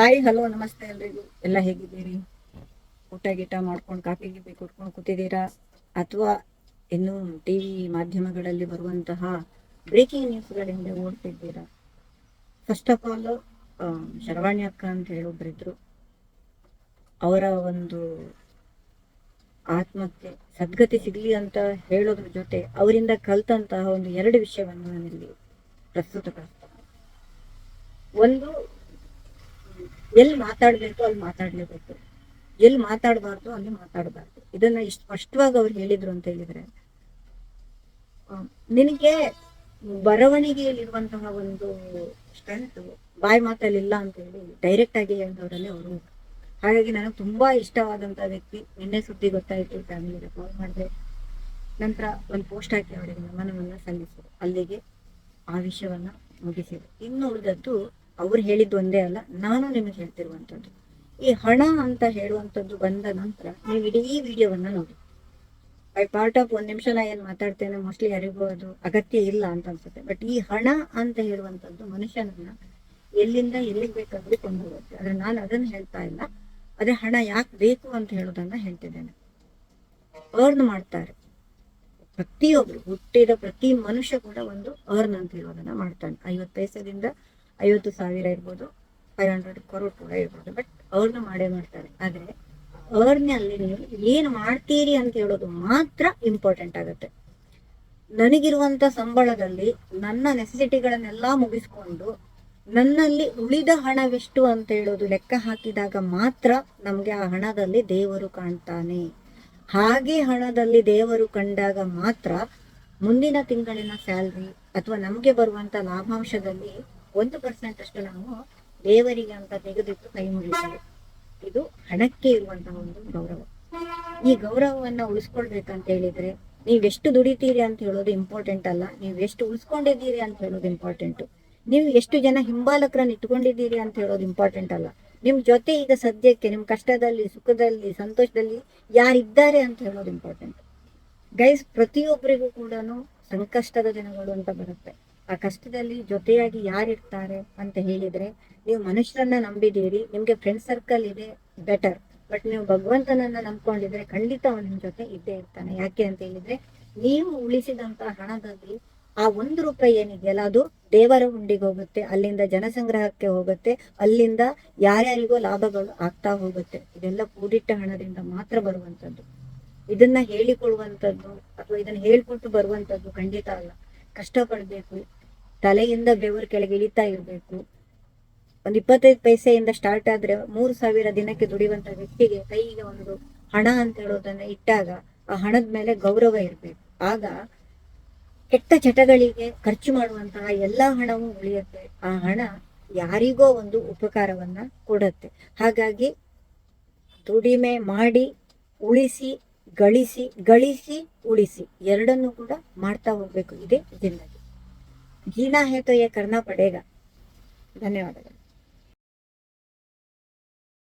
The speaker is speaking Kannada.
ಹಾಯ್ ಹಲೋ ನಮಸ್ತೆ ಎಲ್ರಿಗೂ. ಎಲ್ಲ ಹೇಗಿದ್ದೀರಿ? ಊಟ ಗೀಟ ಮಾಡ್ಕೊಂಡು ಕಾಫಿ ಗೀಪಿ ಕುಟ್ಕೊಂಡು ಕೂತಿದ್ದೀರಾ? ಅಥವಾ ಇನ್ನು ಟಿ ವಿ ಮಾಧ್ಯಮಗಳಲ್ಲಿ ಬರುವಂತಹ ಬ್ರೇಕಿಂಗ್ ನ್ಯೂಸ್ಗಳಿಂದ ಓಡ್ತಿದ್ದೀರಾ? ಫಸ್ಟ್ ಆಫ್ ಆಲ್ ಶರವಾಣಿ ಅಕ್ಕ ಅಂತ ಹೇಳೊಬ್ರಿದ್ರು ಅವರ ಒಂದು ಆತ್ಮಕ್ಕೆ ಸದ್ಗತಿ ಸಿಗ್ಲಿ ಅಂತ ಹೇಳೋದ್ರ ಜೊತೆ ಅವರಿಂದ ಕಲ್ತಂತಹ ಒಂದು ಎರಡು ವಿಷಯವನ್ನು ನಾನಿಲ್ಲಿ ಪ್ರಸ್ತುತ ಒಂದು ಎಲ್ಲಿ ಮಾತಾಡಬೇಕು ಅಲ್ಲಿ ಮಾತಾಡಲೇಬೇಕು. ಎಲ್ಲಿ ಮಾತಾಡಬಾರ್ದು ಅಲ್ಲಿ ಮಾತಾಡಬಾರ್ದು. ಇದನ್ನ ಇಷ್ಟು ಸ್ಪಷ್ಟವಾಗಿ ಅವ್ರು ಹೇಳಿದ್ರು ಅಂತ ಹೇಳಿದ್ರೆ ನಿನಗೆ ಬರವಣಿಗೆಯಲ್ಲಿರುವಂತಹ ಒಂದು ಸ್ಟ್ರೆಂತ್ ಬಾಯಿ ಮಾತಲ್ಲಿಲ್ಲ ಅಂತ ಹೇಳಿ ಡೈರೆಕ್ಟ್ ಆಗಿ ಹೇಳಿದವರಲ್ಲಿ ಅವರು. ಹಾಗಾಗಿ ನನಗೆ ತುಂಬಾ ಇಷ್ಟವಾದಂತ ವ್ಯಕ್ತಿ ನಿನ್ನೆ ಸುದ್ದಿ ಗೊತ್ತಾಯ್ತು ಫ್ಯಾಮಿಲಿಗೆ ಕಾಲ್ ಮಾಡಿದೆ. ನಂತರ ಒಂದು ಪೋಸ್ಟ್ ಹಾಕಿ ಅವರಿಗೆ ನಮನವನ್ನ ಸಲ್ಲಿಸಿದ್ರು ಅಲ್ಲಿಗೆ ಆ ವಿಷಯವನ್ನ ಮುಗಿಸಿದೆ. ಇನ್ನು ಉಳಿದದ್ದು ಅವ್ರು ಹೇಳಿದ್ದು ಒಂದೇ ಅಲ್ಲ, ನಾನು ನಿಮಗೆ ಹೇಳ್ತಿರುವಂಥದ್ದು. ಈ ಹಣ ಅಂತ ಹೇಳುವಂಥದ್ದು ಬಂದ ನಂತರ ನೀವು ಇಡೀ ವಿಡಿಯೋವನ್ನ ನೋಡಿ. ಐ ಪಾರ್ಟ್ ಆಫ್ ಒಂದ್ ನಿಮಿಷ ನಾ ಏನ್ ಮಾತಾಡ್ತೇನೆ ಮೋಸ್ಟ್ಲಿ ಯಾರಿಗೂ ಅಗತ್ಯ ಇಲ್ಲ ಅಂತ ಅನ್ಸುತ್ತೆ. ಬಟ್ ಈ ಹಣ ಅಂತ ಹೇಳುವಂಥದ್ದು ಮನುಷ್ಯನನ್ನ ಎಲ್ಲಿಂದ ಎಲ್ಲಿಗೆ ಬೇಕಾದ್ರೂ ಕೊಂಡು ಹೋಗುತ್ತೆ ಆದ್ರೆ ನಾನು ಅದನ್ನ ಹೇಳ್ತಾ ಇಲ್ಲ. ಅದೇ ಹಣ ಯಾಕೆ ಬೇಕು ಅಂತ ಹೇಳೋದನ್ನ ಹೇಳ್ತಿದ್ದೇನೆ. ಅರ್ನ್ ಮಾಡ್ತಾರೆ. ಪ್ರತಿಯೊಬ್ರು ಹುಟ್ಟಿದ ಪ್ರತಿ ಮನುಷ್ಯ ಕೂಡ ಒಂದು ಅರ್ನ್ ಅಂತ ಹೇಳೋದನ್ನ ಮಾಡ್ತಾನೆ. ಐವತ್ತು ಪೈಸದಿಂದ ಐವತ್ತು ಸಾವಿರ ಇರ್ಬೋದು ಫೈವ್ ಹಂಡ್ರೆಡ್ ಕರೋಡ್ ಕೂಡ ಇರ್ಬೋದು. ಬಟ್ ಅವ್ರನ್ನ ಮಾಡೇ ಮಾಡ್ತಾರೆ. ಆದರೆ ಅರ್ನ್ ಅಲ್ಲಿ ನೀವು ಏನು ಮಾಡ್ತೀರಿ ಅಂತ ಹೇಳೋದು ಮಾತ್ರ ಇಂಪಾರ್ಟೆಂಟ್ ಆಗುತ್ತೆ. ನನಗಿರುವಂತ ಸಂಬಳದಲ್ಲಿ ನನ್ನ ನೆಸೆಸಿಟಿಗಳನ್ನೆಲ್ಲ ಮುಗಿಸ್ಕೊಂಡು ನನ್ನಲ್ಲಿ ಉಳಿದ ಹಣವೆಷ್ಟು ಅಂತ ಹೇಳೋದು ಲೆಕ್ಕ ಹಾಕಿದಾಗ ಮಾತ್ರ ನಮಗೆ ಆ ಹಣದಲ್ಲಿ ದೇವರು ಕಾಣ್ತಾನೆ. ಹಾಗೆ ಹಣದಲ್ಲಿ ದೇವರು ಕಂಡಾಗ ಮಾತ್ರ ಮುಂದಿನ ತಿಂಗಳಿನ ಸ್ಯಾಲ್ರಿ ಅಥವಾ ನಮಗೆ ಬರುವಂತ ಲಾಭಾಂಶದಲ್ಲಿ ಒಂದು ಪರ್ಸೆಂಟ್ ಅಷ್ಟು ನಾವು ದೇವರಿಗೆ ಅಂತ ತೆಗೆದಿಟ್ಟು ಕೈ ಮುಗಿತೀವಿ ಇದು ಹಣಕ್ಕೆ ಇರುವಂತಹ ಒಂದು ಗೌರವ. ಈ ಗೌರವವನ್ನ ಉಳಿಸ್ಕೊಳ್ಬೇಕಂತ ಹೇಳಿದ್ರೆ ನೀವ್ ಎಷ್ಟು ದುಡಿತೀರಿ ಅಂತ ಹೇಳೋದು ಇಂಪಾರ್ಟೆಂಟ್ ಅಲ್ಲ. ನೀವು ಎಷ್ಟು ಉಳಿಸ್ಕೊಂಡಿದ್ದೀರಿ ಅಂತ ಹೇಳೋದು ಇಂಪಾರ್ಟೆಂಟ್ ನೀವು ಎಷ್ಟು ಜನ ಹಿಂಬಾಲಕರನ್ನ ಇಟ್ಕೊಂಡಿದ್ದೀರಿ ಅಂತ ಹೇಳೋದು ಇಂಪಾರ್ಟೆಂಟ್ ಅಲ್ಲ. ನಿಮ್ ಜೊತೆ ಈಗ ಸದ್ಯಕ್ಕೆ, ನಿಮ್ ಕಷ್ಟದಲ್ಲಿ, ಸುಖದಲ್ಲಿ, ಸಂತೋಷದಲ್ಲಿ ಯಾರಿದ್ದಾರೆ ಅಂತ ಹೇಳೋದು ಇಂಪಾರ್ಟೆಂಟ್ ಗೈಸ್ ಪ್ರತಿಯೊಬ್ಬರಿಗೂ ಕೂಡ ಸಂಕಷ್ಟದ ದಿನಗಳು ಅಂತ ಬರುತ್ತೆ. ಆ ಕಷ್ಟದಲ್ಲಿ ಜೊತೆಯಾಗಿ ಯಾರಿರ್ತಾರೆ ಅಂತ ಹೇಳಿದ್ರೆ ನೀವು ಮನುಷ್ಯರನ್ನ ನಂಬಿದೀರಿ ನಿಮ್ಗೆ ಫ್ರೆಂಡ್ ಸರ್ಕಲ್ ಇದೆ ಬೆಟರ್ ಬಟ್ ನೀವು ಭಗವಂತನನ್ನ ನಂಬ್ಕೊಂಡಿದ್ರೆ ಖಂಡಿತ ಅವನು ನಿಮ್ ಜೊತೆ ಇದ್ದೇ ಇರ್ತಾನೆ. ಯಾಕೆ ಅಂತ ಹೇಳಿದ್ರೆ ನೀವು ಉಳಿಸಿದಂತ ಹಣದಲ್ಲಿ ಆ ಒಂದು ರೂಪಾಯಿ ಏನಿದೆಯಲ್ಲ, ಅದು ದೇವರ ಹುಂಡಿಗೆ ಹೋಗುತ್ತೆ, ಅಲ್ಲಿಂದ ಜನಸಂಗ್ರಹಕ್ಕೆ ಹೋಗುತ್ತೆ, ಅಲ್ಲಿಂದ ಯಾರ್ಯಾರಿಗೋ ಲಾಭಗಳು ಆಗ್ತಾ ಹೋಗುತ್ತೆ. ಇದೆಲ್ಲ ಕೂಡಿಟ್ಟ ಹಣದಿಂದ ಮಾತ್ರ ಬರುವಂತದ್ದು. ಇದನ್ನ ಹೇಳಿಕೊಳ್ಳುವಂಥದ್ದು ಅಥವಾ ಇದನ್ನ ಹೇಳ್ಕೊಟ್ಟು ಬರುವಂತದ್ದು ಖಂಡಿತ ಅಲ್ಲ. ಕಷ್ಟಪಡ್ಬೇಕು ತಲೆಯಿಂದ ಬೆವರು ಕೆಳಗೆ ಇಳಿತಾ ಇರಬೇಕು. ಒಂದ್ ಇಪ್ಪತ್ತೈದು ಪೈಸೆಯಿಂದ ಸ್ಟಾರ್ಟ್ ಆದ್ರೆ ಮೂರು ಸಾವಿರ ದಿನಕ್ಕೆ ದುಡಿಯುವಂತ ವ್ಯಕ್ತಿಗೆ ಕೈಗೆ ಒಂದು ಹಣ ಅಂತ ಹೇಳೋದನ್ನ ಇಟ್ಟಾಗ ಆ ಹಣದ ಮೇಲೆ ಗೌರವ ಇರ್ಬೇಕು. ಆಗ ಕೆಟ್ಟ ಚಟಗಳಿಗೆ ಖರ್ಚು ಮಾಡುವಂತಹ ಎಲ್ಲಾ ಹಣವೂ ಉಳಿಯುತ್ತೆ. ಆ ಹಣ ಯಾರಿಗೋ ಒಂದು ಉಪಕಾರವನ್ನ ಕೊಡುತ್ತೆ. ಹಾಗಾಗಿ ದುಡಿಮೆ ಮಾಡಿ, ಉಳಿಸಿ, ಗಳಿಸಿ ಗಳಿಸಿ, ಉಳಿಸಿ ಎರಡನ್ನೂ ಕೂಡ ಮಾಡ್ತಾ ಹೋಗ್ಬೇಕು ಇದೇ ಜಿಂದಗಿ घृणा है तो ये करना पड़ेगा। धन्यवाद।